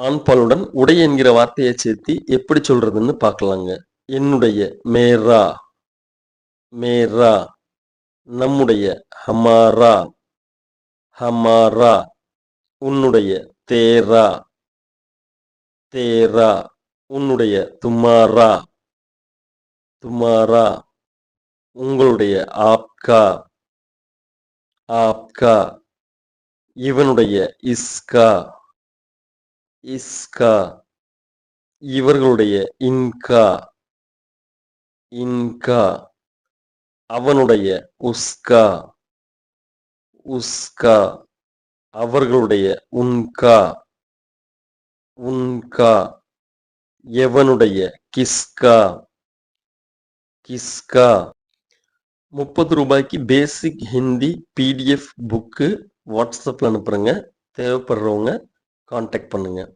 ஆண்பாலுடன் உடை என்கிற வார்த்தையை சேர்த்து எப்படி சொல்றதுன்னு பார்க்கலாங்க. என்னுடைய மேரா மேரா நம்முடைய ஹமாரா ஹமாரா உன்னுடைய தேரா தேரா உன்னுடைய துமாரா துமாரா உங்களுடைய ஆப்கா ஆப்கா இவனுடைய இஸ்கா இஸ்கா. இவர்களுடைய இன்கா. இன்கா. அவனுடைய உஸ்கா. உஸ்கா. அவர்களுடைய உன்கா. உன்கா. எவனுடைய கிஸ்கா. கிஸ்கா. முப்பது ரூபாய்க்கு பேசிக் ஹிந்தி பிடிஎஃப் புக்கு வாட்ஸ்அப்பில் அனுப்புகிறேங்க தேவைப்படுறவங்க காண்டாக்ட் பண்ணுங்கள்